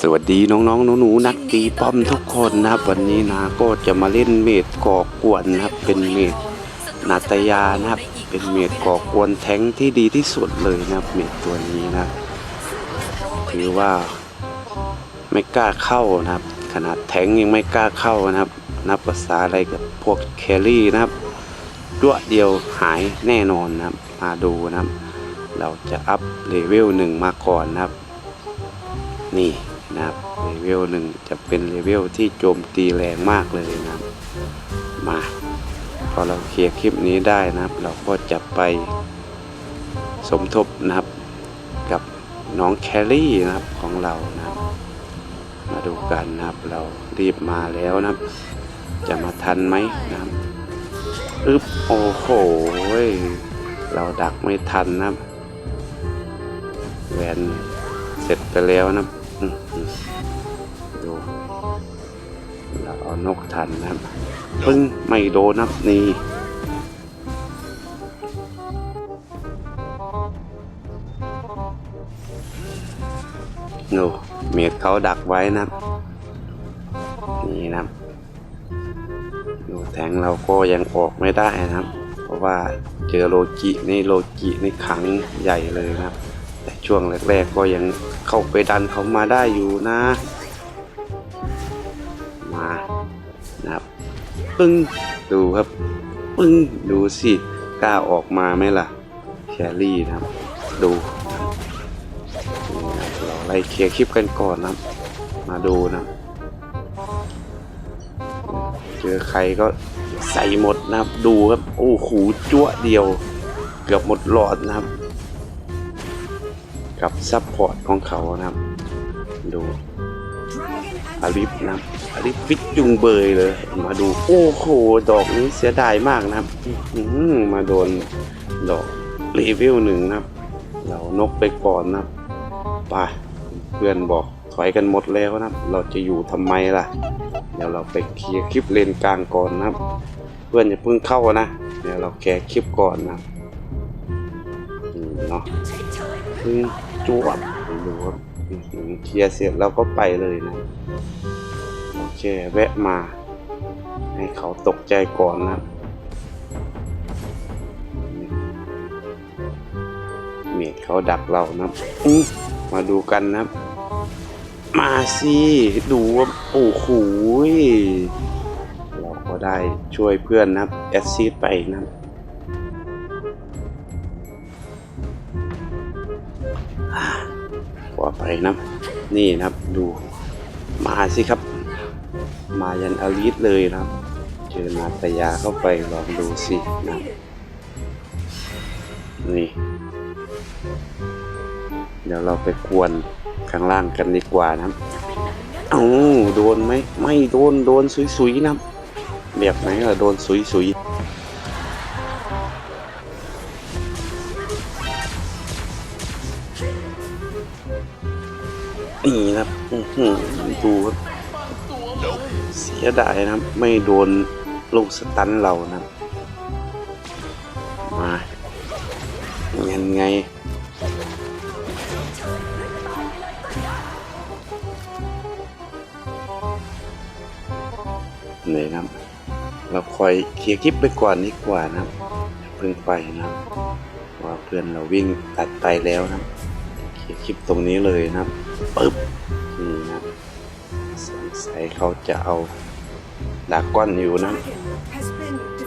สวัสดีน้องๆหนูๆนักตีป้อมทุกคนนะครับ วันนี้นะก็จะมาเล่นเมดก่อกวนนะครับ เป็นเมดนาตยานะครับ เป็นเมดก่อกวนแท้งที่ดีที่สุดเลยนะครับเมดตัวนี้นะถือว่าไม่กล้าเข้านะครับ ขนาดแท้งยังไม่กล้าเข้านะครับ นับภาษาอะไรกับพวกแครี่นะครับตัวเดียวหายแน่นอนนะครับ มาดูนะครับ เราจะอัพเลเวลหนึ่งมาก่อนนะครับ นี่ นะครับเลเวลหนึ่งจะเป็นเลเวลที่โจมตีแรงมากเลยนะครับ มาพอเราเคลียร์คลิปนี้ได้นะครับ เราก็จะไปสมทบนะครับกับน้องแคลรี่นะครับของเรานะครับ มาดูกันนะครับเรารีบมาแล้วนะครับ จะมาทันไหมนะครับอึ๊บโอ้โหเราดักไม่ทันนะครับแหวนเสร็จไปแล้วนะครับ นกทันนะครับปึ้งไม่โดนนับนี่ดูเมดเขาดักไว้นะครับ นี่นะครับดูแทงเราก็ยังออกไม่ได้นะครับ เพราะว่าเจอโลจินี่โลจินี่ขังใหญ่เลยนะครับ แต่ช่วงแรก ๆ ก็ยังเข้าไปดันเขามาได้อยู่นะ ปึ้งดูครับปึ้งดูสิกล้าออกมาไหมล่ะแครี่นะครับ ดูรับนี่นะครับเราไล่เคลียร์คลิปกันก่อนนะมาดูนะเจอใครก็ใส่หมดนะครับ ดูครับ โอ้โหจั่วเดียว เกือบหมดหลอดนะครับ กับซัพพอร์ตของเขานะครับ ดู อาลิฟนะครับอาลิฟฟิตจุงเบยเลย มาดู โอ้โห ดอกนี้เสียดายมากนะครับมาโดนดอกเลเวลหนึ่งนะครับเรานกไปก่อนนะครับไปเพื่อนบอกถอยกันหมดแล้วนะครับ เราจะอยู่ทำไมล่ะ เดี๋ยวเราไปเคลียร์คลิปเลนกลางก่อนนะครับ เพื่อนอย่าเพิ่งเข้านะ เดี๋ยวเราแก้คลิปก่อนนะเนาะจวบดูครับ เคลียร์เสร็จเราก็ไปเลยนะ โอเค แวะมา ให้เขาตกใจก่อนนะเมดเขาดักเรานะมาดูกันนะ มาสิ ดูว่าโอ้โหเราก็ได้ช่วยเพื่อนนะแอดซีดไปนะ ปลอดภัยนะนี่นะครับดูมาสิครับ มายันอลิสเลยนะครับ เจอนาตยาเข้าไปลองดูสินะนี่ เดี๋ยวเราไปกวนข้างล่างกันดีกว่านะเอาโดนไหมไม่โดนโดนสุยๆนะครับแบบไหนล่ะโดนสุยๆ นี่นะครับดูครับเสียดายนะครับ ไม่โดนลูกสตันเรานะมายังไงเลยนะครับเราคอยเคลียร์คลิปไปก่อนดีกว่านะเพิ่งไปนะครับเพราะว่าเพื่อนเราวิ่งตัดไปแล้วนะ คลิปตรงนี้เลยนะครับปึ๊บนี่นะสงสัยเขาจะเอาดากก้อนอยู่นะ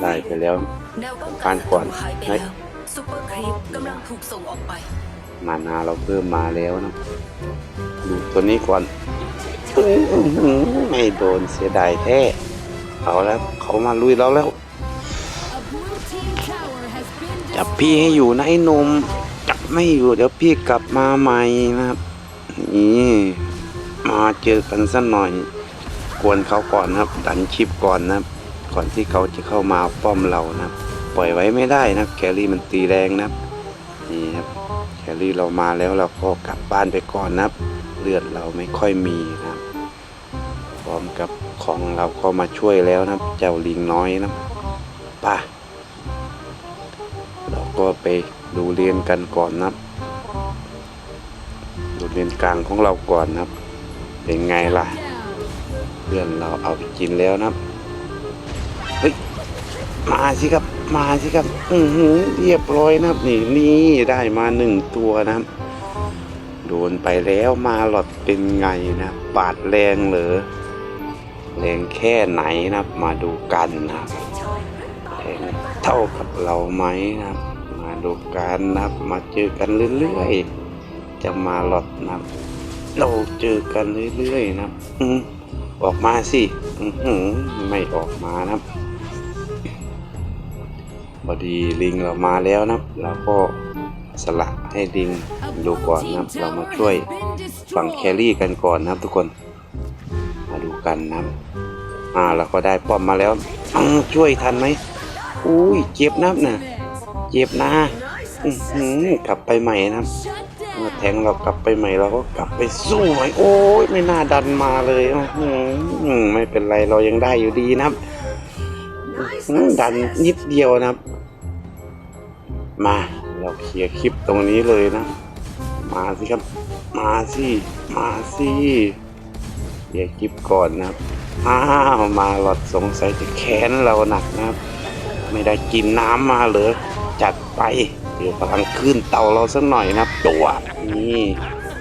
ได้ไปแล้วแนวป้องผ่านก่อนหายไปเฮ้ยแล้วซูเปอร์ครีปกำลังถูกส่งออกไปมานาเราเพิ่มมาแล้วนะ ดูตัวนี้ก่อนไม่โดนเสียดายแท้เอาแล้วเขามาลุยเราแล้ว จับพี่ให้อยู่นะไอ้นม ไม่อยู่เดี๋ยวพี่กลับมาใหม่นะครับ นี่มาเจอกันสักหน่อยกวนเขาก่อนครับ ดันชิปก่อนนะครับ ก่อนที่เขาจะเข้ามาป้อมเรานะปล่อยไว้ไม่ได้นะแครี่มันตีแรงนะนี่ครับแครี่เรามาแล้วเราก็กลับบ้านไปก่อนนะเลือดเราไม่ค่อยมีนะพร้อมกับของเราก็มาช่วยแล้วนะเจ้าลิงน้อยนะไป่ะเราก็ไป ดูเรียนกันก่อนนะครับ ดูเรียนกลางของเราก่อนนะครับ เป็นไงล่ะเพื่อนเราเอาไปกินแล้วนะครับเฮ้ยมาสิครับ มาสิครับอือหือเรียบร้อยนะครับ นี่นี่ได้มาหนึ่งตัวนะครับ โดนไปแล้วมาหลอดเป็นไงนะครับาดแรงเหรอแรงแค่ไหนนะครับ มาดูกันนะครับแรงเท่ากับเราไหมนะครับ ดูกันนะครับมาเจอกันเรื่อยๆจะมาหลอดนับ เราเจอกันเรื่อยๆนะออกมาสิไม่ออกมานะครับพอดีลิงเรามาแล้วนะครับเราก็สละให้ลิงดูก่อนนะครับเรามาช่วยฝั่งแครี่กันก่อนนะทุกคน มาดูกันนะครับอ่าเราก็ได้ป้อมมาแล้วช่วยทันไหมอุ้ยเจ็บนับนะ เจ็บนะกลับไปใหม่นะครับแทงเรากลับไปใหม่เราก็กลับไปสู้ใหม่โอ้ยไม่น่าดันมาเลยอไม่เป็นไรเรายังได้อยู่ดีนะครับดันนิดเดียวนะครับ มาเราเคลียร์คลิปตรงนี้เลยนะ มาสิครับ มาสิมาสิเคลียร์คลิปก่อนนะครับอ้าวมาหลอดสงสัยจะแค้นเราหนักนะครับ ไม่ได้กินน้ำมาเหรอ จัดไปเดี๋ยวพลังขึ้นเตาเราสักหน่อยนะตัวนี่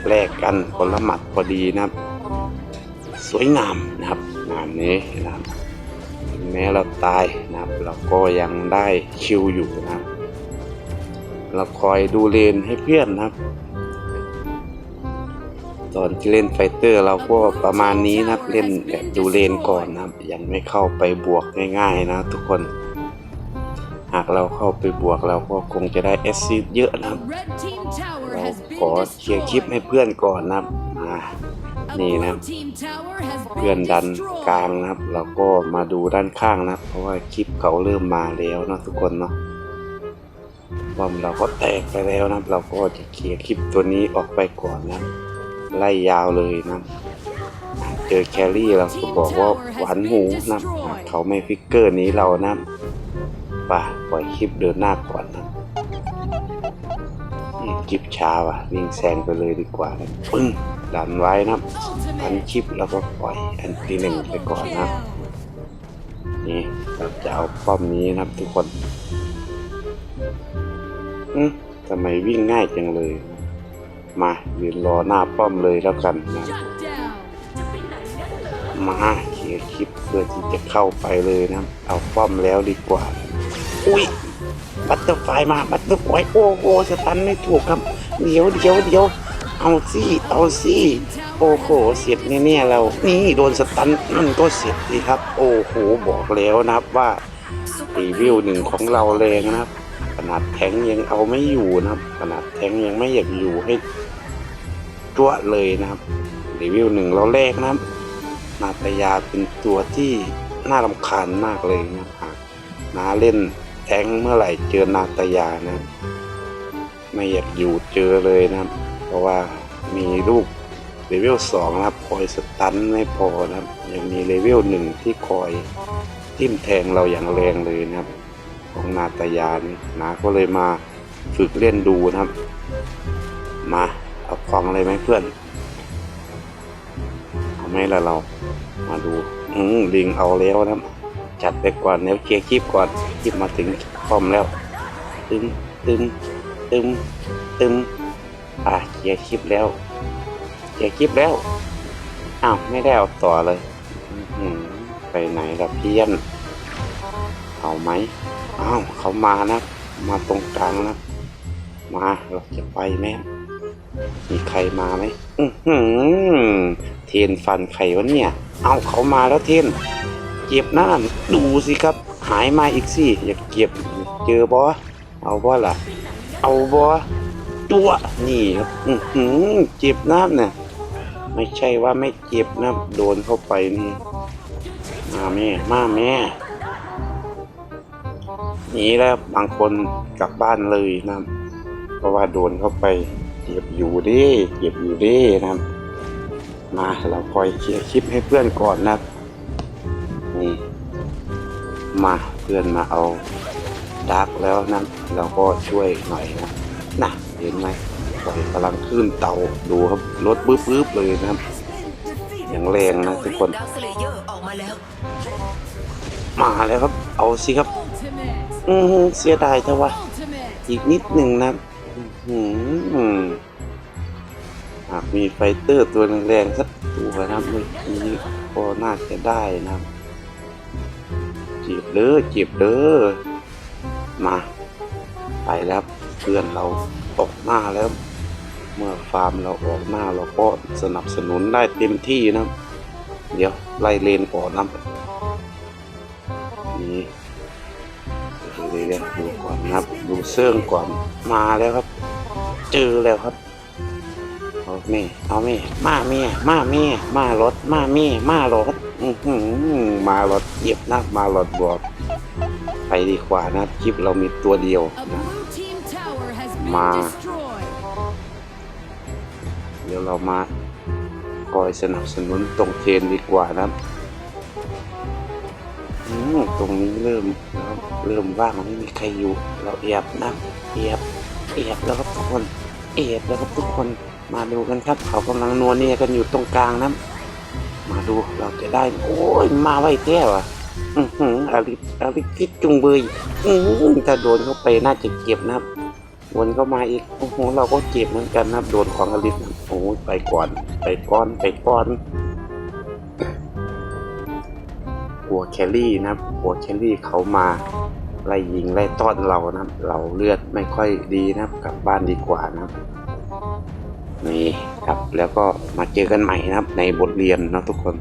แลกกันคนลหมัดพอดีนะครับ สวยงามนะครับงานนี้นะครับแม้เราตายนะครับ เราก็ยังได้คิวอยู่นะครับเราคอยดูเลนให้เพื่อนนะครับ ตอนที่เล่นไฟเตอร์เราก็ประมาณนี้นะครับ เล่นแบบดูเลนก่อนนะครับ ยังไม่เข้าไปบวกง่ายๆนะทุกคน หากเราเข้าไปบวกเราก็คงจะได้แอสซิดเยอะนะครับเราขอเคลียร์คลิปให้เพื่อนก่อนนะครับมานี่นะเพื่อนดันกลางนะครับ เราก็มาดูด้านข้างนะครับ เพราะว่าคลิปเขาเริ่มมาแล้วนะทุกคนเนาะบอมเราก็แตกไปแล้วนะเราก็จะเคลียร์คลิปตัวนี้ออกไปก่อนนะ ไล่ยาวเลยนะเจอแครี่เราก็บอกว่าหวานหมูนะเขาไม่ฟิกเกอร์นี้เรานะ ป่ะปล่อยคลิปเดินหน้าก่อนนะคลิปช้าว่ะวิ่งแซงไปเลยดีกว่านะปึ้งดันไว้นะครันคลิปแล้วก็ปล่อยอันที่หนึ่งไปก่อนนะ นี่เราจะเอาป้อมนี้นะครับทุกคนอืมทำไมวิ่งง่ายจังเลย มายืนรอหน้าป้อมเลยแล้วกันนะมาเคลียคลิปเพื่อที่จะเข้าไปเลยนะ เอาป้อมแล้วดีกว่า อุ้ยบัตเตอร์ไฟมาบัตเตอร์ไฟโอ้โหสตันไม่ถูกครับ เดี๋ยวเดี๋ยวเดี๋ยวเอาสิเอาสิโอ้โหเสียดแน่ๆเรา นี่โดนสตันมันก็เสียดสิครับ โอ้โหบอกแล้วนะครับว่ารีวิวหนึ่งของเราแรงนะครับ ขนาดแทงยังเอาไม่อยู่นะครับ ขนาดแทงยังไม่อยากอยู่ให้จั่วเลยนะครับรีวิวหนึ่งเราแรกนะครับนาตยาเป็นตัวที่น่ารำคาญมากเลยนะครับนาเล่น งเมื่อไหร่เจอนาตยานะ ไม่อยากอยู่เจอเลยนะ เพราะว่ามีลูกเลเวลสองนะครับคอยสตันไม่พอนะครับ ยังมีเลเวลหนึ่งที่คอยทิ่มแทงเราอย่างแรงเลยนะครับ ของนาตยานี่นาก็เลยมาฝึกเล่นดูนะครับ มาเอาฟังเลยไหมเพื่อนเอาไหมล่ะเรามาดูอืมลิงเอาแล้วนะครับ จัดไปก่อนเดี๋ยวเคลียร์คลิปก่อนคลิปมาถึงพร้อมแล้ว ตึมตึมตึมตึมอะเคลียร์คลิปแล้วเคลียร์คลิปแล้วอ้าวไม่ได้เอาต่อเลยไปไหนละเพี้ยน เอาไหมอ้าวเขามานะ มาตรงกลางนะ มาเราจะไปไหมมีใครมาไหมอื้อหือเทนฟันใครวะเนี่ย เอาเขามาแล้วเทน เก็บหน้าดูสิครับ หายมาอีกสิอยากเก็บเจอบอเอาบอล่ะ เอาบอตัวนี่ครับอื้อหือเจ็บน้ำเนี่ยไม่ใช่ว่าไม่เจ็บนะโดนเข้าไปนี่ มาแม่ มาแม่หนีแล้วบางคนกลับบ้านเลยนะเพราะว่าโดนเข้าไปเจ็บอยู่ดิเจ็บอยู่ดินะมาเราคอยเคลียร์คลิปให้เพื่อนก่อนนะครับ มาเพื่อนมาเอาดาร์กแล้วนะเราก็ช่วยหน่อยนะนะเห็นไหมปล่อยพลังขึ้นเตาดูครับรถปื๊บๆเลยนะครับอย่างแรงนะทุกคน มาแล้วครับ เอาสิครับ อือเสียดายแต่ว่าอีกนิดหนึ่งนะอือหากมีไฟเตอร์ตัวแรงๆสักตัวนะครับเมื่อกี้ก็น่าจะได้นะครับ จีบเด้อจีบเด้อมา ไปแล้วเพื่อนเราตกหน้าแล้ว เมื่อฟาร์มเราออกหน้าเราก็สนับสนุนได้เต็มที่นะ เดี๋ยวไล่เลนก่อนนะนี่ดูเรียดูก่อนนะครับ ดูเสื่องก่อนมาแล้วครับ เจอแล้วครับเอาแม่เอาแม่มาแม่มาแม่มารถมาแม่มารถ อื้อหือมารถเหยียบนะ มารถบวก ไปดีกว่านะคลิปเรามีตัวเดียว A นะ blue team tower has been Ma. destroyed. เดี๋ยวเรามาคอยสนับสนุนตรงเทรนดีกว่านะครับอืมตรงนี้เริ่มแล้วเริ่มว่างไม่มีใครอยู่ เราเอียบนะเอียบเอียบแล้วครับทุกคนเอียบแล้วครับทุกคนมาดูกันครับ เขากำลังนัวเนียกันอยู่ตรงกลางนะ มาดูเราจะได้ โอ้ย มาไว้แท้ว่ะอือหืออาริอาริคิดจุงเบยอือถ้าโดนเข้าไปน่าจะเจ็บนะครับ วนเข้ามาอีก โอ้โห เราก็เจ็บเหมือนกันนะครับ โดนของอลิสโอ้ยไปก่อน ไปก่อน ไปก่อนหัวแคลรี่นะครับหัวแคลรี่เขามาไล่ยิงไล่ต้อนเรานะครับ เราเลือดไม่ค่อยดีนะครับ กลับบ้านดีกว่านะครับ นี่ ครับ แล้วก็มาเจอกันใหม่นะครับ ในบทเรียนนะทุกคน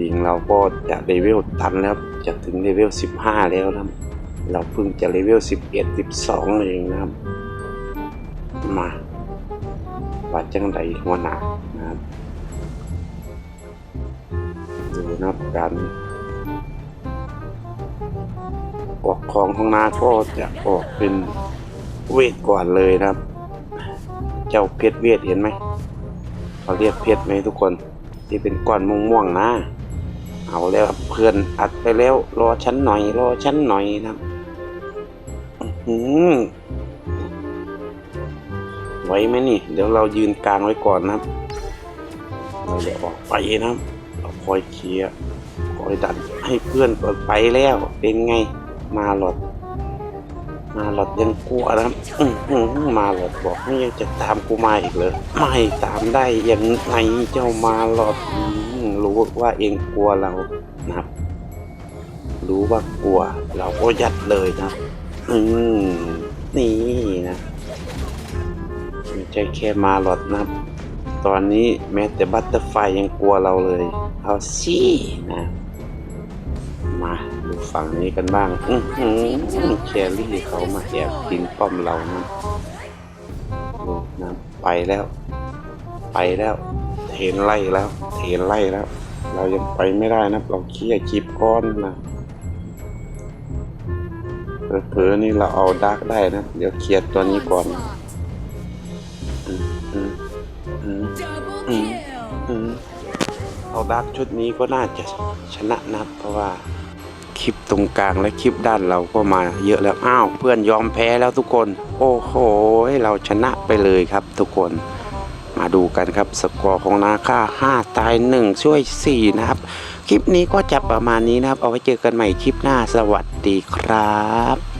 ยิงเราก็จะเลเวลตันแล้วจะถึงเลเวล 15 แล้วนะเราเพิ่งจะเลเวล 11 12 เองนะครับ มาว่าจังใดหัวหน้านะครับดูนะครับการออกของของนาก็จะออกเป็นเวทก่อนเลยนะครับ เจ้าเพชรเวทเห็นไหม เขาเรียกเพชรไหมทุกคน ที่เป็นก้อนม่วงๆนะ เอาแล้วเพื่อนอัดไปแล้วรอฉันหน่อย รอฉันหน่อยนะอืมไหวไหมนี่ เดี๋ยวเรายืนกลางไว้ก่อนนะเราจะออกไปนะเราคอยเคลียร์คอยดันให้เพื่อนเปิดไปแล้วเป็นไงมาหลอด มาหลอดยังกลัวนะอื้อหือมาหลอดบอกให้ยังจะตามกูมาอีกเลยไม่ตามได้ยังไงเจ้ามาหลอดรู้ว่าเองกลัวเรานะครับ รู้ว่ากลัว เราก็ยัดเลยนะ อืมนี่นะไม่ใช่แค่มาหลอดนะตอนนี้แม้แต่บัตเตอร์ไฟยังกลัวเราเลย เอาสินะ มาดูฝั่งนี้กันบ้าง อือหือแครี่เขามาแอบกินป้อมเรานะดูนะไปแล้ว ไปแล้วเทนไล่แล้วเทนไล่แล้ว เรายังไปไม่ได้นะ เราเคลียร์คลิปก้อนนะเผลอๆนี่เราเอาดาร์กได้นะ เดี๋ยวเคลียร์ตัวนี้ก่อนอืมอืมอืม ดาร์กชุดนี้ก็น่าจะชนะนะครับเพราะว่าคลิปตรงกลางและคลิปด้านเราก็มาเยอะแล้วอ้าวเพื่อนยอมแพ้แล้วทุกคน โอ้โหเราชนะไปเลยครับทุกคนมาดูกันครับสกอร์ของนาค่า 5 ตาย 1 ช่วย 4 นะครับ คลิปนี้ก็จะประมาณนี้นะครับ เอาไว้เจอกันใหม่คลิปหน้าสวัสดีครับ